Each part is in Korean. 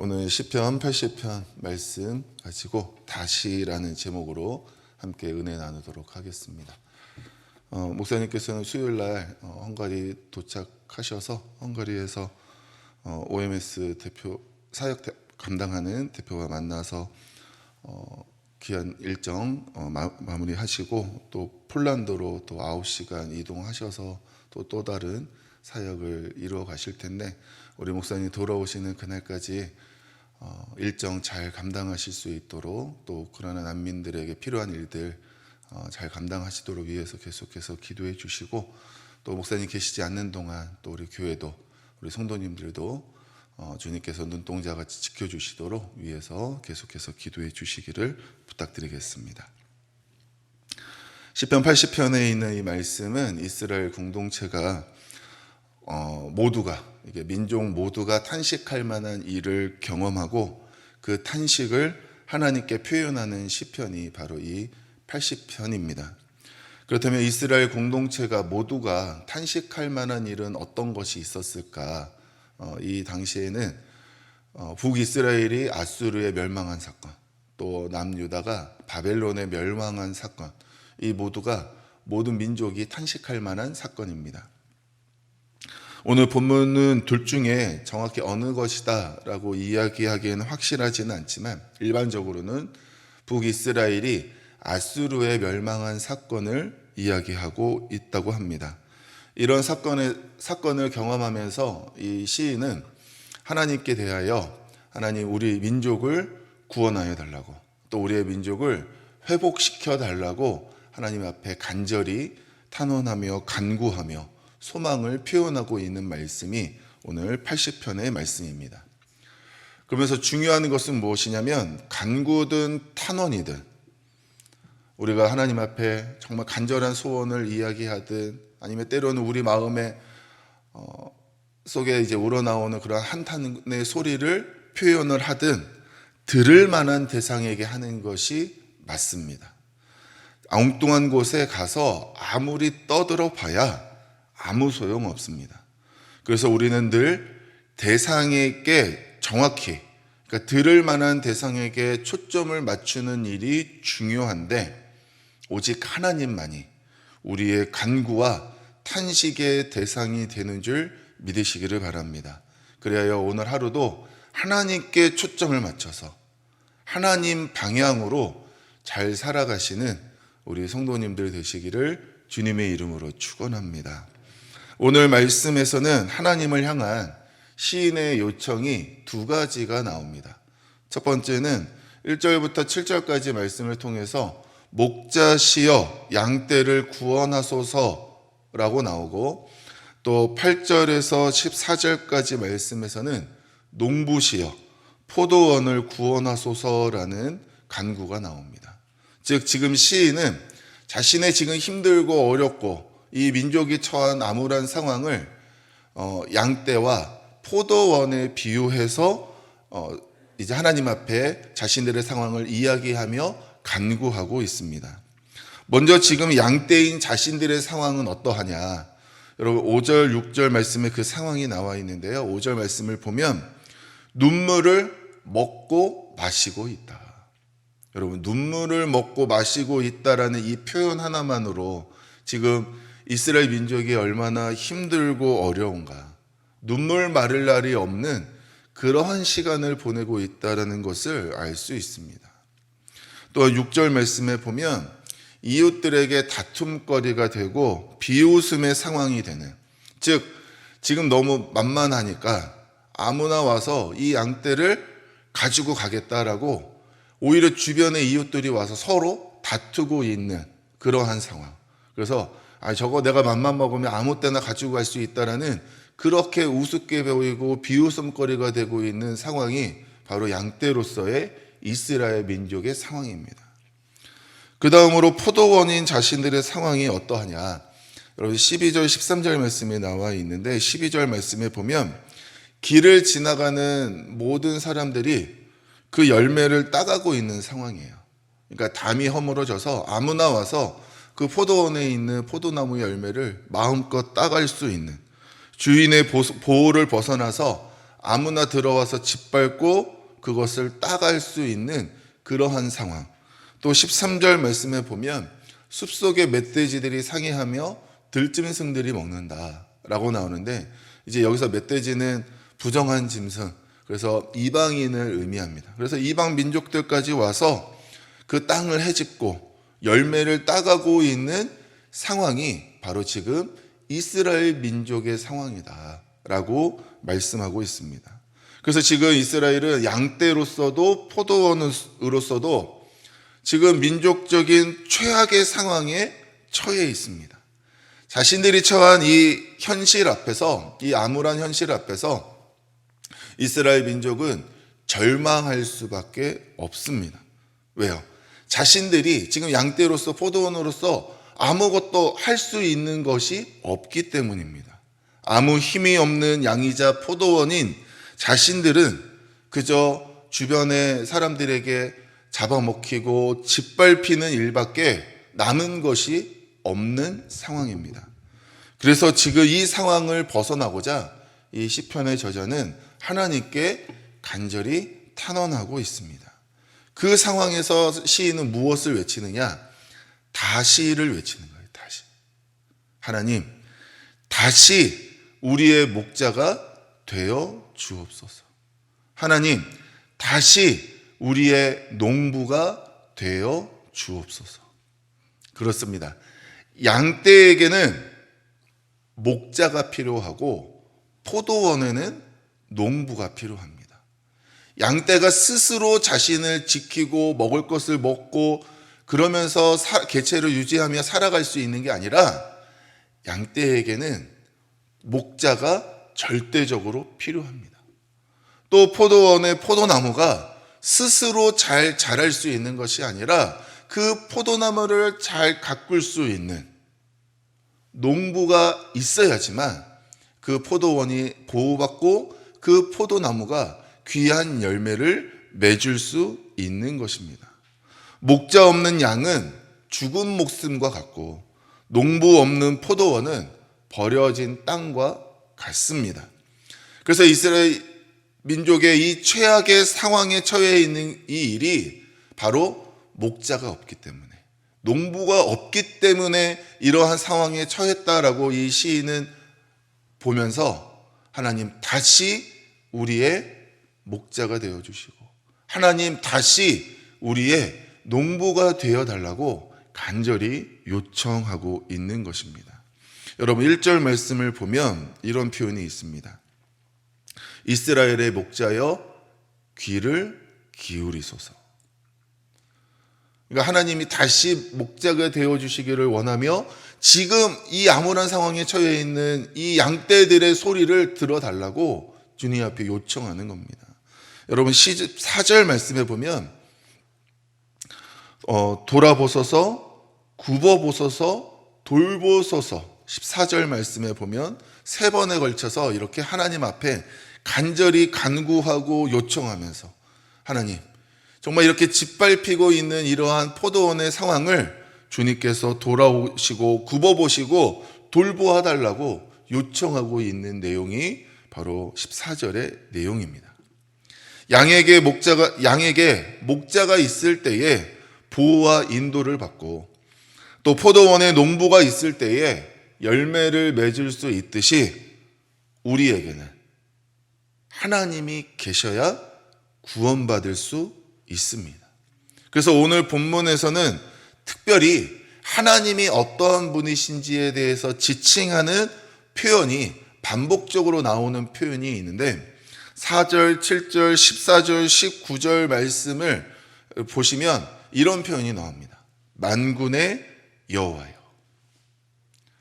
오늘 시편 80편 말씀 가지고 다시라는 제목으로 함께 은혜 나누도록 하겠습니다. 어, 목사님께서는 수요일 날 어, 헝가리 도착하셔서 헝가리에서 어, OMS 대표 사역 대, 감당하는 대표와 만나서 어, 귀한 일정 어, 마, 마무리하시고 또 폴란드로 또 9시간 이동하셔서 또 또 다른 사역을 이루어 가실 텐데 우리 목사님 돌아오시는 그날까지 어, 일정 잘 감당하실 수 있도록 또 우크라이나 난민들에게 필요한 일들 어, 잘 감당하시도록 위해서 계속해서 기도해 주시고 또 목사님 계시지 않는 동안 또 우리 교회도 우리 성도님들도 어, 주님께서 눈동자 같이 지켜주시도록 위해서 계속해서 기도해 주시기를 부탁드리겠습니다. 시편 80편에 있는 이 말씀은 이스라엘 공동체가 어, 모두가 이게 민족 모두가 탄식할 만한 일을 경험하고 그 탄식을 하나님께 표현하는 시편이 바로 이 80편입니다. 그렇다면 이스라엘 공동체가 모두가 탄식할 만한 일은 어떤 것이 있었을까? 어, 이 당시에는 어, 북이스라엘이 아수르에 멸망한 사건, 또 남유다가 바벨론에 멸망한 사건, 이 모두가 모든 민족이 탄식할 만한 사건입니다. 오늘 본문은 둘 중에 정확히 어느 것이다라고 이야기하기에는 확실하지는 않지만 일반적으로는 북이스라엘이 아수르에 멸망한 사건을 이야기하고 있다고 합니다. 이런 사건의 사건을 경험하면서 이 시인은 하나님께 대하여 하나님 우리 민족을 구원하여 달라고 또 우리의 민족을 회복시켜 달라고 하나님 앞에 간절히 탄원하며 간구하며 소망을 표현하고 있는 말씀이 오늘 80편의 말씀입니다. 그러면서 중요한 것은 무엇이냐면 간구든 탄원이든 우리가 하나님 앞에 정말 간절한 소원을 이야기하든 아니면 때로는 우리 마음에 어, 속에 이제 우러나오는 그런 한탄의 소리를 표현을 하든 들을 만한 대상에게 하는 것이 맞습니다. 엉뚱한 곳에 가서 아무리 떠들어 봐야 아무 소용 없습니다. 그래서 우리는 늘 대상에게 정확히, 그러니까 들을 만한 대상에게 초점을 맞추는 일이 중요한데, 오직 하나님만이 우리의 간구와 탄식의 대상이 되는 줄 믿으시기를 바랍니다. 그래야 오늘 하루도 하나님께 초점을 맞춰서 하나님 방향으로 잘 살아가시는 우리 성도님들 되시기를 주님의 이름으로 축원합니다. 오늘 말씀에서는 하나님을 향한 시인의 요청이 두 가지가 나옵니다. 첫 번째는 1절부터 7절까지 말씀을 통해서 목자시여 양떼를 구원하소서라고 나오고 또 8절에서 14절까지 말씀에서는 농부시여 포도원을 구원하소서라는 간구가 나옵니다. 즉 지금 시인은 자신의 지금 힘들고 어렵고 이 민족이 처한 암울한 상황을 어, 양떼와 포도원에 비유해서 어, 이제 하나님 앞에 자신들의 상황을 이야기하며 간구하고 있습니다. 먼저 지금 양떼인 자신들의 상황은 어떠하냐? 여러분 5절, 6절 말씀에 그 상황이 나와 있는데요. 5절 말씀을 보면 눈물을 먹고 마시고 있다. 여러분 눈물을 먹고 마시고 있다라는 이 표현 하나만으로 지금 이스라엘 민족이 얼마나 힘들고 어려운가. 눈물 마를 날이 없는 그러한 시간을 보내고 있다라는 것을 알 수 있습니다. 또 6절 말씀에 보면 이웃들에게 다툼거리가 되고 비웃음의 상황이 되는 즉 지금 너무 만만하니까 아무나 와서 이 양떼를 가지고 가겠다라고 오히려 주변의 이웃들이 와서 서로 다투고 있는 그러한 상황. 그래서 아 저거 내가 맘만 먹으면 아무 때나 가지고 갈 수 있다라는 그렇게 우습게 보이고 비웃음거리가 되고 있는 상황이 바로 양떼로서의 이스라엘 민족의 상황입니다. 그 다음으로 포도원인 자신들의 상황이 어떠하냐. 여러분 12절, 13절 말씀이 나와 있는데 12절 말씀에 보면 길을 지나가는 모든 사람들이 그 열매를 따가고 있는 상황이에요. 그러니까 담이 허물어져서 아무나 와서 그 포도원에 있는 포도나무 열매를 마음껏 따갈 수 있는 주인의 보호를 벗어나서 아무나 들어와서 짓밟고 그것을 따갈 수 있는 그러한 상황. 또 13절 말씀에 보면 숲속의 멧돼지들이 상해하며 들짐승들이 먹는다라고 나오는데 이제 여기서 멧돼지는 부정한 짐승 그래서 이방인을 의미합니다. 그래서 이방 민족들까지 와서 그 땅을 해집고 열매를 따가고 있는 상황이 바로 지금 이스라엘 민족의 상황이다라고 말씀하고 있습니다. 그래서 지금 이스라엘은 양떼로서도 포도원으로서도 지금 민족적인 최악의 상황에 처해 있습니다. 자신들이 처한 이 현실 앞에서, 이 암울한 현실 앞에서 이스라엘 민족은 절망할 수밖에 없습니다. 왜요? 자신들이 지금 양떼로서 포도원으로서 아무것도 할 수 있는 것이 없기 때문입니다. 아무 힘이 없는 양이자 포도원인 자신들은 그저 주변의 사람들에게 잡아먹히고 짓밟히는 일밖에 남은 것이 없는 상황입니다. 그래서 지금 이 상황을 벗어나고자 이 시편의 저자는 하나님께 간절히 탄원하고 있습니다. 그 상황에서 시인은 무엇을 외치느냐? 다시를 외치는 거예요. 다시. 하나님, 다시 우리의 목자가 되어 주옵소서. 하나님, 다시 우리의 농부가 되어 주옵소서. 그렇습니다. 양떼에게는 목자가 필요하고 포도원에는 농부가 필요합니다. 양떼가 스스로 자신을 지키고 먹을 것을 먹고 그러면서 사, 개체를 유지하며 살아갈 수 있는 게 아니라 양떼에게는 목자가 절대적으로 필요합니다. 또 포도원의 포도나무가 스스로 잘 자랄 수 있는 것이 아니라 그 포도나무를 잘 가꿀 수 있는 농부가 있어야지만 그 포도원이 보호받고 그 포도나무가 귀한 열매를 맺을 수 있는 것입니다. 목자 없는 양은 죽은 목숨과 같고 농부 없는 포도원은 버려진 땅과 같습니다. 그래서 이스라엘 민족의 이 최악의 상황에 처해 있는 이 일이 바로 목자가 없기 때문에 농부가 없기 때문에 이러한 상황에 처했다라고 이 시인은 보면서 하나님 다시 우리의 목자가 되어 주시고 하나님 다시 우리의 농부가 되어 달라고 간절히 요청하고 있는 것입니다. 여러분 1절 말씀을 보면 이런 표현이 있습니다. 이스라엘의 목자여 귀를 기울이소서. 그러니까 하나님이 다시 목자가 되어 주시기를 원하며 지금 이 암울한 상황에 처해 있는 이 양떼들의 소리를 들어 달라고 주님 앞에 요청하는 겁니다. 여러분 4절 말씀해 보면 어, 돌아보소서 굽어보소서 돌보소서 14절 말씀에 보면 세 번에 걸쳐서 이렇게 하나님 앞에 간절히 간구하고 요청하면서 하나님 정말 이렇게 짓밟히고 있는 이러한 포도원의 상황을 주님께서 돌아오시고 굽어보시고 돌보아 달라고 요청하고 있는 내용이 바로 14절의 내용입니다. 양에게 목자가 양에게 목자가 있을 때에 보호와 인도를 받고 또 포도원에 농부가 있을 때에 열매를 맺을 수 있듯이 우리에게는 하나님이 계셔야 구원받을 수 있습니다. 그래서 오늘 본문에서는 특별히 하나님이 어떠한 분이신지에 대해서 지칭하는 표현이 반복적으로 나오는 표현이 있는데 4절, 7절, 14절, 19절 말씀을 보시면 이런 표현이 나옵니다. 만군의 여호와여.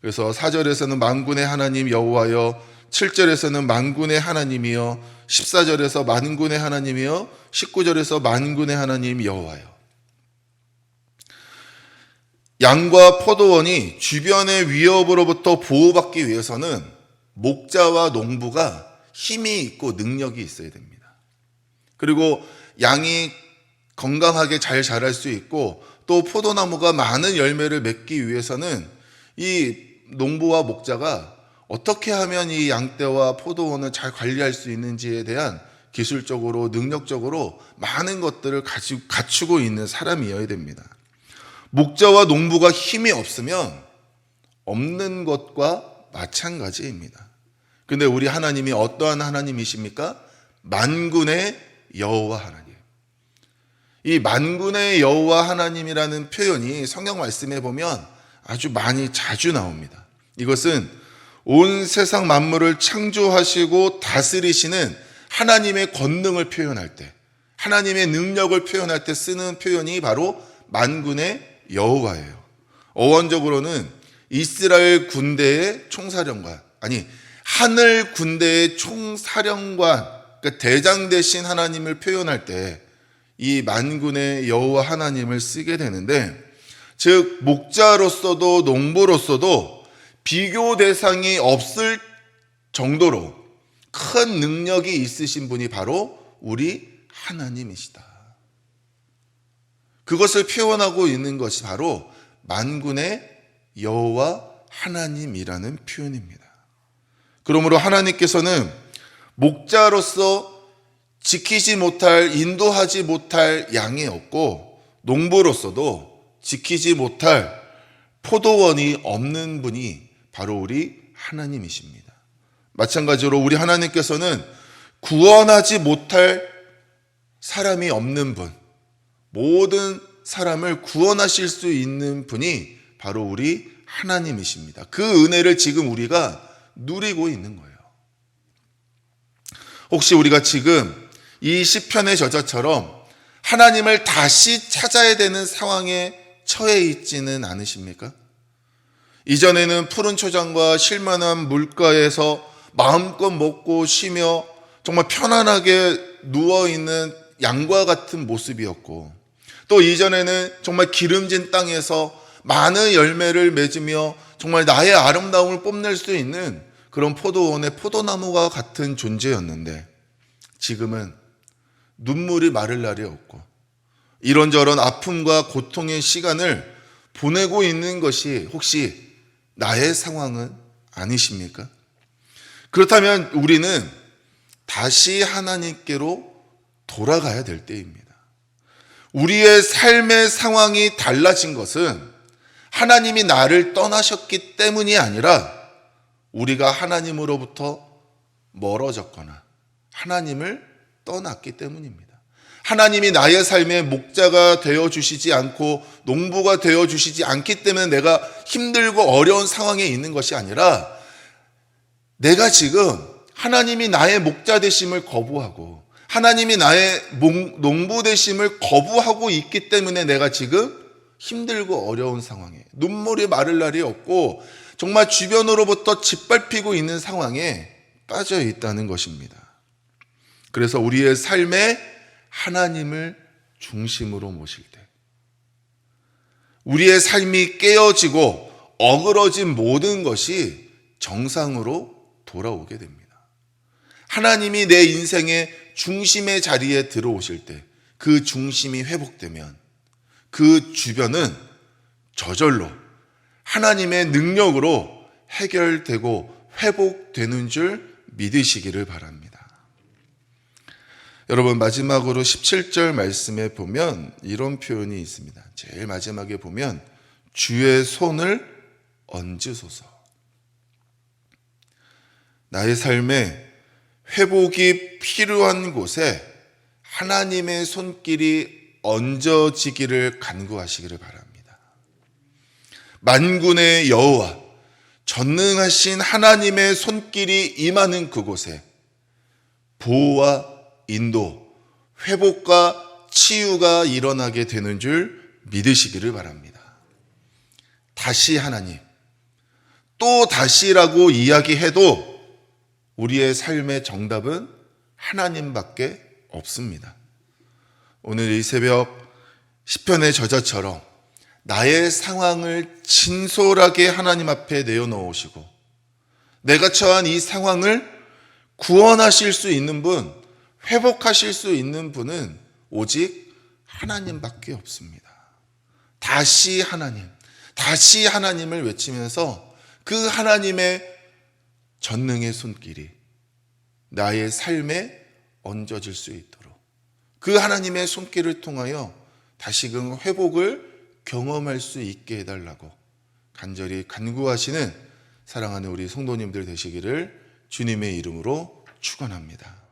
그래서 4절에서는 만군의 하나님 여호와여, 7절에서는 만군의 하나님이여, 14절에서 만군의 하나님이여, 19절에서 만군의 하나님 여호와여. 양과 포도원이 주변의 위협으로부터 보호받기 위해서는 목자와 농부가 힘이 있고 능력이 있어야 됩니다. 그리고 양이 건강하게 잘 자랄 수 있고 또 포도나무가 많은 열매를 맺기 위해서는 이 농부와 목자가 어떻게 하면 이 양떼와 포도원을 잘 관리할 수 있는지에 대한 기술적으로 능력적으로 많은 것들을 갖추고 있는 사람이어야 됩니다. 목자와 농부가 힘이 없으면 없는 것과 마찬가지입니다. 근데 우리 하나님이 어떠한 하나님이십니까? 만군의 여호와 하나님. 이 만군의 여호와 하나님이라는 표현이 성경 말씀에 보면 아주 많이 자주 나옵니다. 이것은 온 세상 만물을 창조하시고 다스리시는 하나님의 권능을 표현할 때, 하나님의 능력을 표현할 때 쓰는 표현이 바로 만군의 여호와예요. 어원적으로는 이스라엘 군대의 총사령관, 아니 하늘 군대의 총사령관, 그러니까 대장 대신 하나님을 표현할 때 이 만군의 여호와 하나님을 쓰게 되는데, 즉 목자로서도 농부로서도 비교 대상이 없을 정도로 큰 능력이 있으신 분이 바로 우리 하나님이시다. 그것을 표현하고 있는 것이 바로 만군의 여호와 하나님이라는 표현입니다. 그러므로 하나님께서는 목자로서 지키지 못할 인도하지 못할 양이 없고 농부로서도 지키지 못할 포도원이 없는 분이 바로 우리 하나님이십니다. 마찬가지로 우리 하나님께서는 구원하지 못할 사람이 없는 분, 모든 사람을 구원하실 수 있는 분이 바로 우리 하나님이십니다. 그 은혜를 지금 우리가 누리고 있는 거예요. 혹시 우리가 지금 이 시편의 저자처럼 하나님을 다시 찾아야 되는 상황에 처해 있지는 않으십니까? 이전에는 푸른 초장과 실만한 물가에서 마음껏 먹고 쉬며 정말 편안하게 누워 있는 양과 같은 모습이었고 또 이전에는 정말 기름진 땅에서 많은 열매를 맺으며 정말 나의 아름다움을 뽐낼 수 있는 그런 포도원의 포도나무와 같은 존재였는데 지금은 눈물이 마를 날이 없고 이런저런 아픔과 고통의 시간을 보내고 있는 것이 혹시 나의 상황은 아니십니까? 그렇다면 우리는 다시 하나님께로 돌아가야 될 때입니다. 우리의 삶의 상황이 달라진 것은 하나님이 나를 떠나셨기 때문이 아니라 우리가 하나님으로부터 멀어졌거나 하나님을 떠났기 때문입니다. 하나님이 나의 삶의 목자가 되어 주시지 않고 농부가 되어 주시지 않기 때문에 내가 힘들고 어려운 상황에 있는 것이 아니라 내가 지금 하나님이 나의 목자 되심을 거부하고 하나님이 나의 농부 되심을 거부하고 있기 때문에 내가 지금 힘들고 어려운 상황에 눈물이 마를 날이 없고 정말 주변으로부터 짓밟히고 있는 상황에 빠져 있다는 것입니다. 그래서 우리의 삶에 하나님을 중심으로 모실 때 우리의 삶이 깨어지고 어그러진 모든 것이 정상으로 돌아오게 됩니다. 하나님이 내 인생의 중심의 자리에 들어오실 때 그 중심이 회복되면 그 주변은 저절로 하나님의 능력으로 해결되고 회복되는 줄 믿으시기를 바랍니다. 여러분 마지막으로 17절 말씀에 보면 이런 표현이 있습니다. 제일 마지막에 보면 주의 손을 얹으소서. 나의 삶에 회복이 필요한 곳에 하나님의 손길이 얹어지기를 간구하시기를 바랍니다. 만군의 여호와 전능하신 하나님의 손길이 임하는 그곳에 보호와 인도, 회복과 치유가 일어나게 되는 줄 믿으시기를 바랍니다. 다시 하나님, 또 다시라고 이야기해도 우리의 삶의 정답은 하나님밖에 없습니다. 오늘 이 새벽 시편의 저자처럼 나의 상황을 진솔하게 하나님 앞에 내어놓으시고 내가 처한 이 상황을 구원하실 수 있는 분, 회복하실 수 있는 분은 오직 하나님밖에 없습니다. 다시 하나님, 다시 하나님을 외치면서 그 하나님의 전능의 손길이 나의 삶에 얹어질 수 있도록 그 하나님의 손길을 통하여 다시금 회복을 경험할 수 있게 해달라고 간절히 간구하시는 사랑하는 우리 성도님들 되시기를 주님의 이름으로 축원합니다.